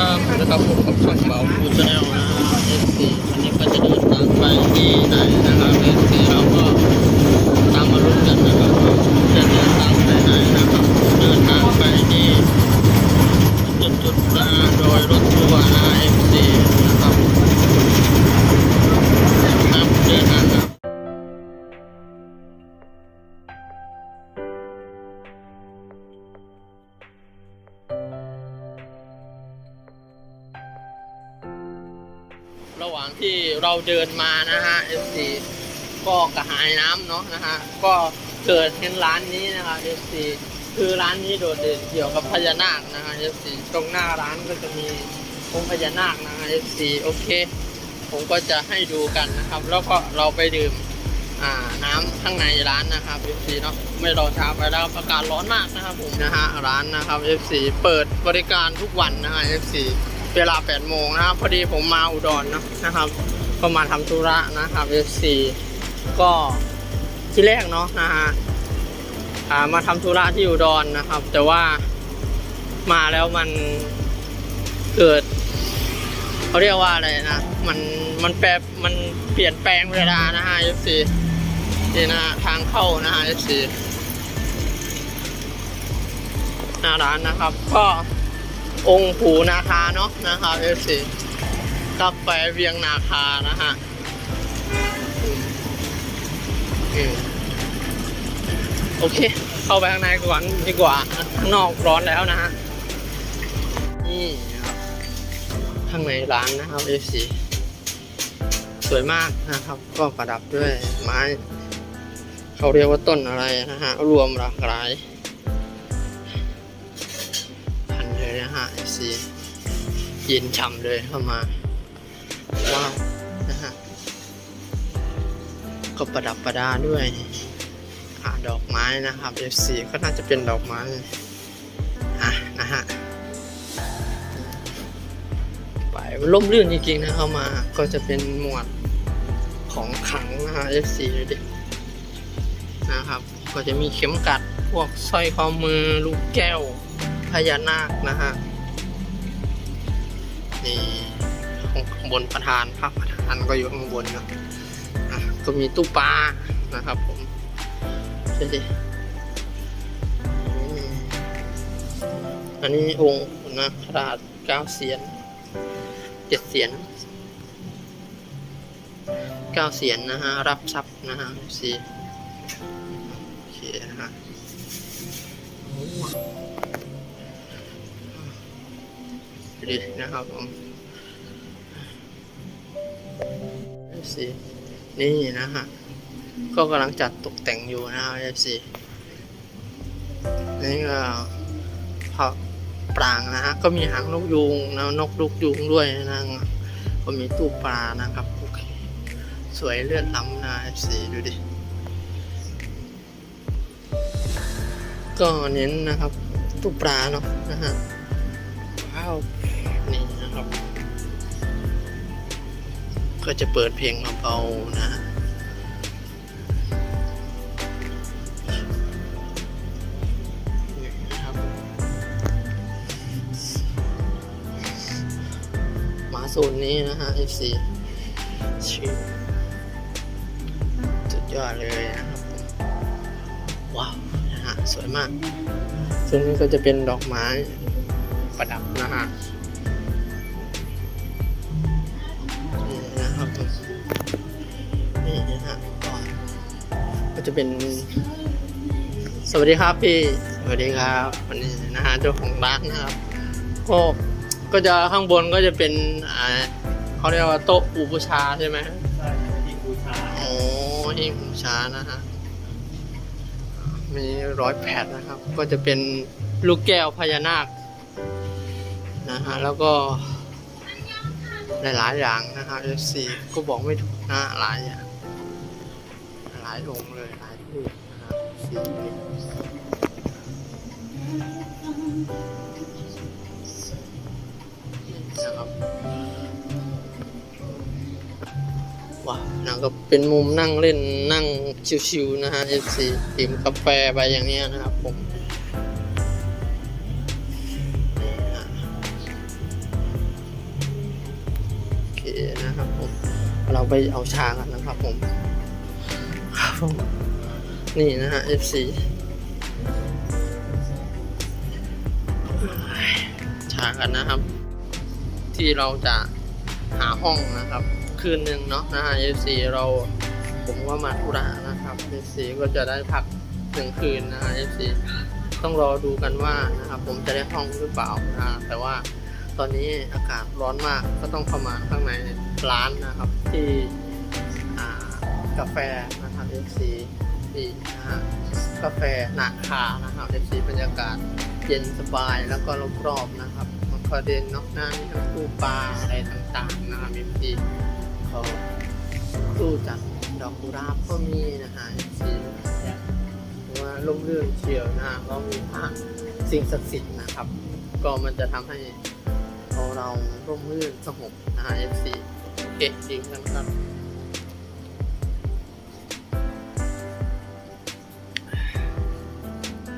ครับนะครับผมกับช่องเบาคูชาแนลนะเอฟซีวันนี้ก็จะเดินทางไปที่ไหนนะครับเอฟซีเราก็ตามมาลุ้นกันนะครับจะเดินทางไปไหนนะครับเดินทางไปที่จุดจุดๆนะโดยรถทัวร์นะเอฟซีนะครับ ว่างที่เราเดินมานะฮะ FC ก็กระหายน้ำเนาะนะฮะ ก็เกิดเห็นร้านนี้นะคะ FC คือร้านนี้โดดเด่นเกี่ยวกับพญานาคนะฮะ FC ตรงหน้าร้านก็จะมีองค์พญานาคนะฮะ FC โอเค ผมก็จะให้ดูกันนะครับ แล้วก็เราไปดื่มอ่าน้ำข้างในร้านนะครับ FC เนาะไม่รอช้าไปแล้วประกาศร้อนมากนะครับผมนะฮะร้านนะครับ FC เปิดบริการทุกวันนะฮะ FC เวลา8โมงนะครับ พอดีผมมาอุดรเนะนะครับ ก็มาทำธุระนะครับ FC ก็ที่แรกเนาะนะฮะมาทำธุระที่อุดรนะครับ แต่ว่ามาแล้วมันเกิดเขาเรียกว่าอะไรนะ มันมันแปรมันเปลี่ยนแปลงเวลานะฮะ FC นี่นะทางเข้านะฮะ FC หน้าร้านนะครับ ก็ องค์ปู่นาคาเนาะนะครับ FC กาแฟเวียงนาคานะฮะโอเค เข้าไปข้างในก่อนดีกว่าข้างนอกร้อนแล้วนะฮะนี่ข้างในร้านนะครับ FC สวยมากนะครับ ก็ประดับด้วยไม้ เขาเรียกว่าต้นอะไรนะฮะ รวมหลากหลาย นะฮะ FC เย็นฉ่ำเลยเข้ามา ว้าวนะฮะก็ประดับประดาด้วยอ่าดอกไม้นะครับ FC ก็น่าจะเป็นดอกไม้อะนะฮะไปล่มลื่นจริงๆนะเข้ามาก็จะเป็นหมวดของขังนะฮะ F4 ดูดินะครับก็จะมีเข็มกัดพวกสร้อยข้อมือลูกแก้วพญานาคนะฮะ นี่ข้างบนประธานพระประธานก็อยู่ข้างบนนะอะก็มีตู้ปลานะครับผมดูดิอันนี้องค์นะขนาดเก้าเสียนเจ็ดเสียนเก้าเสียนนะฮะ รับทรัพย์นะฮะสี่โอเคนะฮะ ดีนะครับผมสีนี่นะฮะก็กำลังจัดตกแต่งอยู่นะฮะสี่นี่ก็พอปรางนะฮะก็มีหางนกยูงนะนกลูกยูงด้วยนะก็มีตู้ปลานะครับโอเคสวยเลือดล้ำนะสีดูดิ ก็เน้นนะครับตู้ปลาเนาะนะฮะ้าวนี่นะครับ ก็จะเปิดเพลงเบาๆนะครับมาโซนนี้นะฮะ FC ชิลสุดยอดเลยนะครับ ว้าว นะฮะ สวยมากส่วนนี้ก็จะเป็นดอกไม้ ประดับนะฮะนี่นะครับผมนี่นะฮะก็ก็จะเป็น สวัสดีครับพี่ สวัสดีครับวันนี้นะฮะเจ้าของร้านนะครับ ก็ก็จะข้างบนก็จะเป็นอ่าเขาเรียกว่าโต๊ะอุปชาใช่ไหมใช่ที่บูชาโอ้หิ้งบูชานะฮะมีร้อยแผ่นนะครับ ก็จะเป็นลูกแก้วพญานาค นะฮะแล้วก็หลายๆอย่างนะฮะ F4 ก็บอกไม่ถูกนะหลายอย่างหลายองค์เลยหลายรูปนะฮะสีนะครับว้าวนั่นก็เป็นมุมนั่งเล่นนั่งชิวๆนะฮะ FC ดื่มกาแฟไปอย่างเนี้ยนะครับผม เราไปเอาชากันนะครับผมครับผมนี่นะฮะ FC ชากันนะครับ ที่เราจะหาห้องนะครับ คืนหนึ่งเนาะนะฮะ FC เราผมว่ามาธุระนะครับ FC ก็จะได้พักหนึ่งคืนนะฮะ FC ต้องรอดูกันว่านะครับผมจะได้ห้องหรือเปล่านะแต่ว่าตอนนี้อากาศร้อนมากก็ต้องเข้ามาข้างใน ร้านนะครับ ที่กาแฟนะครับ FC ที่นะฮะกาแฟหนาคานะครับ FC บรรยากาศเย็นสบายแล้วก็รอบๆนะครับมันก็เด่นนอกหน้ามีทั้งตู้ปลาอะไรต่างๆนะครับ FC เขาตู้จัดดอกกุหลาบก็มีนะฮะ FC ว่าร่มรื่นเชียวนะฮะก็มีพระสิ่งศักดิ์สิทธิ์นะครับ ก็มันจะทำให้เราเราร่มรื่นสงบนะฮะ FC โอเคจริงกันครับ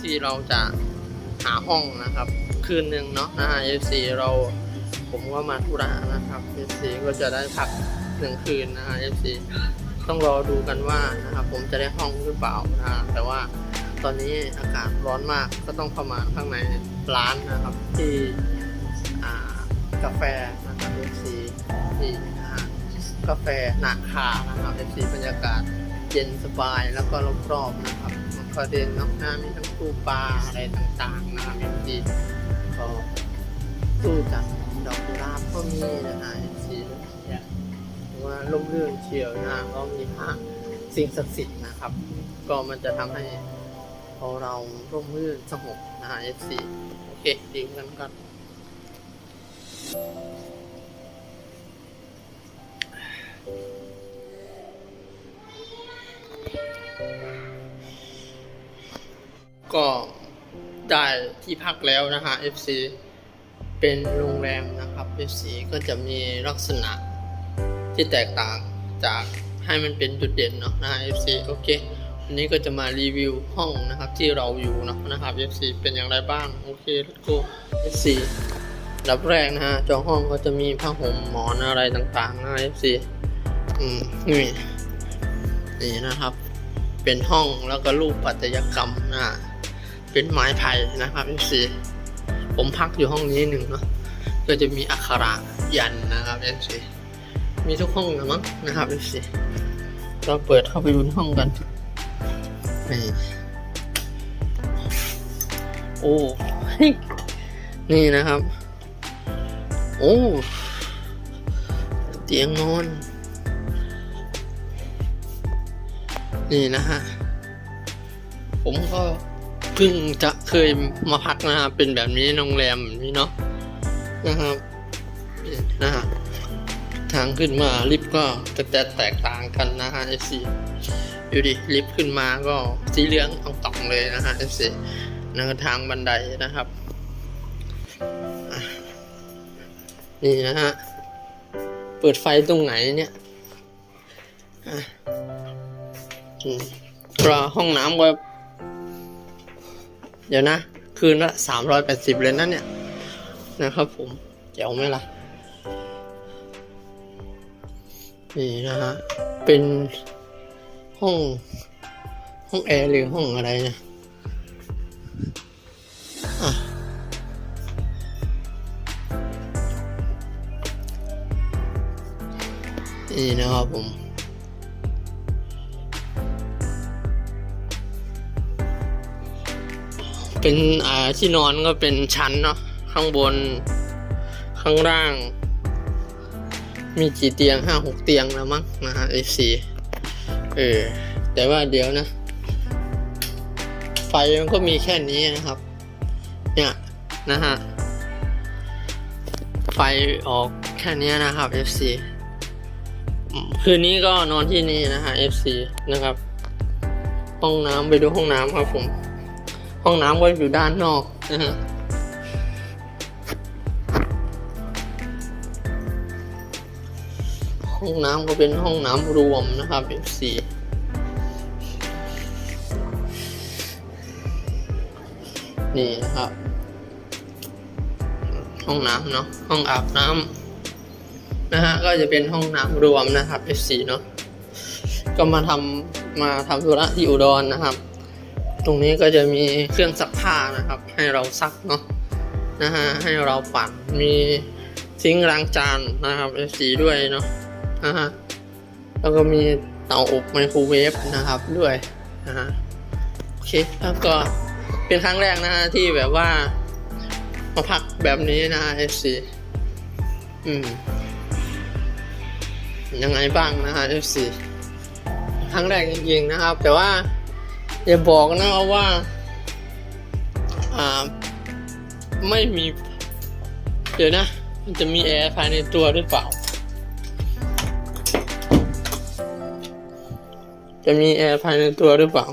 ที่เราจะหาห้องนะครับ คืนหนึ่งเนาะนะฮะ FC เราผมว่ามาธุระนะครับ FC ก็จะได้พักหนึ่งคืนนะฮะ FC ต้องรอดูกันว่านะครับ ผมจะได้ห้องหรือเปล่านะแต่ว่าตอนนี้อากาศร้อนมากก็ต้องเข้ามาข้างในร้านนะครับ ที่กาแฟนะครับ FC ที่ กาแฟนาคานะครับ FC บรรยากาศเย็นสบายแล้วก็รอบๆนะครับมันก็เด่นนอกหน้ามีทั้งตู้ปลาอะไรต่างๆนะครับ FC ก็ตู้จัดดอกกุหลาบก็มีนะฮะ FC ว่าร่มรื่นเชียวนะก็มีพระสิ่งศักดิ์สิทธิ์นะครับ ก็มันจะทำให้เราเราร่มรื่นสงบนะฮะ FC โอเคดีกันกัน ที่พักแล้วนะฮะ FC เป็นโรงแรมนะครับ FC ก็จะมีลักษณะที่แตกต่างจากให้มันเป็นจุดเด่นเนาะนะฮะ FC โอเควันนี้ก็จะมารีวิวห้องนะครับที่เราอยู่เนาะนะครับ FC เป็นอย่างไรบ้าง โอเค let's go FC ดับแรกนะฮะจองห้องก็จะมีผ้าห่มหมอนอะไรต่างๆนะ FC อืมนี่นี่นะครับ เป็นห้องแล้วก็รูปปัตยกรรมนะ เป็นไม้ไผ่นะครับ FC ผมพักอยู่ห้องนี้หนึ่งเนาะก็จะมีอักขระยันนะครับ FC มีทุกห้องนะมั้งนะครับ FC เราเปิดเข้าไปดูห้องกันนี่โอ้นี่นะครับ โอ้เตียงนอน นี่นะฮะผมก็ พิ่งจะเคยมาพักนะครับเป็นแบบนี้โรงแรมแบบนี้เนาะนะครับนะฮะทางขึ้นมาลิฟต์ก็จะแตกต่างกันนะฮะ FC ดูดิลิฟต์ขึ้นมาก็สีเหลืองอองตองเลยนะฮะ FC นะทางบันไดนะครับ นี่นะฮะ เปิดไฟตรงไหนเนี่ยอะอืมก็ห้องน้ำก็ เดี๋ยวนะ คืนละสามร้อยแปดสิบเลยนะเนี่ย นะครับผมเจ๋วไหมล่ะ นี่นะฮะ เป็นห้อง ห้องแอร์หรือห้องอะไรเนะอะนี่นะครับผม เป็นอ่าที่นอนก็เป็นชั้นเนาะข้างบน ข้างล่าง มีกี่เตียงห้าหกเตียงแล้วมั้งนะฮะ F4 เออแต่ว่าเดี๋ยวนะ ไฟมันก็มีแค่นี้นะครับ เนี่ยนะฮะไฟออกแค่นี้นะครับ FC คืนนี้ก็นอนที่นี่นะฮะ FC นะครับ ห้องน้ำไปดูห้องน้ำครับผม ห้องน้ำก็อยู่ด้านนอกนะฮะห้องน้ำก็เป็นห้องน้ำรวมนะครับ F4 นี่นะครับ ห้องน้ำเนาะห้องอาบน้ำนะฮะก็จะเป็นห้องน้ำรวมนะครับ F4 เนาะก็มาทำมาทำธุระที่อุดรนะครับ ตรงนี้ก็จะมีเครื่องซักผ้านะครับ ให้เราซักเนาะนะฮะให้เราปั่นมีซิงล้างจานนะครับ F4 ด้วยเนาะนะฮะแล้วก็มีเตาอบไมโครเวฟนะครับด้วยนะฮะโอเคแล้วก็เป็นครั้งแรกนะฮะที่แบบว่ามาพักแบบนี้นะฮะ F4 อืมยังไงบ้างนะฮะ F4 ครั้งแรกจริงๆนะครับ แต่ว่า อย่าบอกนะครับว่า อ่า ไม่มี เดี๋ยวนะ มันจะมีแอร์ภายในตัวหรือเปล่า จะมีแอร์ภายในตัวหรือเปล่า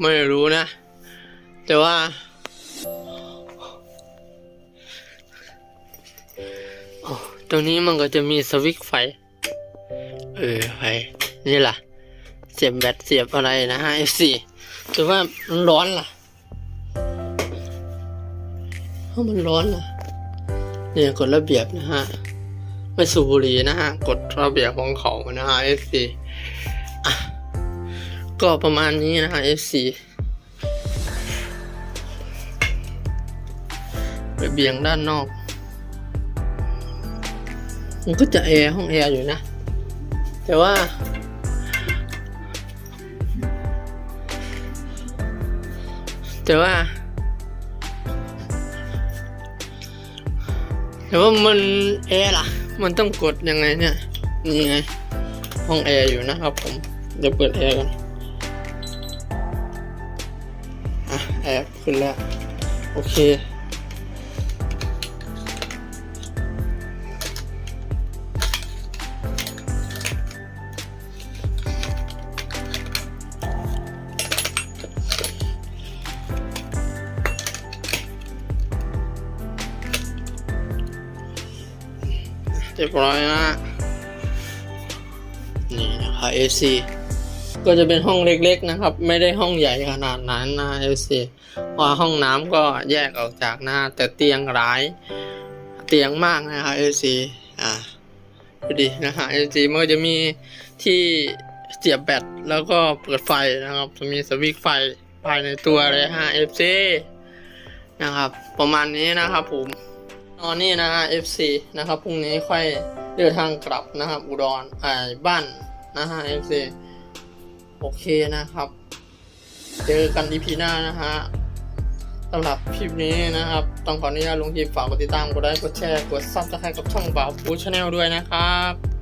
ไม่รู้นะ แต่ว่า ตรงนี้มันก็จะมีสวิตช์ไฟ เออไฟนี่ล่ะ เสียบแบตเสียบอะไรนะฮะ F4 แต่ว่ามันร้อนล่ะเพราะมันร้อนล่ะ เนี่ยกฎระเบียบนะฮะ ไม่สูบบุหรี่นะฮะกฎระเบียบของเขานะฮะ F4 อะก็ประมาณนี้นะฮะ F4 ระเบียงด้านนอก มันก็จะแอร์ห้องแอร์อยู่นะ แต่ว่า แต่ว่า แต่ว่ามันแอร์ล่ะ มันต้องกดยังไงเนี่ยนี่ไง ห้องแอร์อยู่นะครับผม เดี๋ยวเปิดแอร์กันอะแอร์ขึ้นแล้ว โอเค เรียบร้อยนะนี่นะครับ AC ก็จะเป็นห้องเล็กๆนะครับ ไม่ได้ห้องใหญ่ขนาดนั้นนะ AC เพราห้องน้ำก็แยกออกจากหน้า แต่เตียงร้ายเตียงมากนะครับ AC อ่าดูดินะฮะ AC มันก็จะมีที่เสียบแบตแล้วก็เปิดไฟนะครับ จะมีสวิตช์ไฟภายในตัวเลยฮะ FC นะครับ ประมาณนี้นะครับผม ตอนนี้นะฮะ FC นะครับพรุ่งนี้ค่อยเดินทางกลับนะครับ อุดรอ่าบ้านนะฮะ FC โอเคนะครับ เจอกันอีพีหน้านะฮะสำหรับคลิปนี้นะครับ ต้องขออนุญาตลงคลิปฝากกดติดตามกดไลค์กดแชร์กดซับสไครต์กับช่องบ่าวฟูชาแนลด้วยนะครับ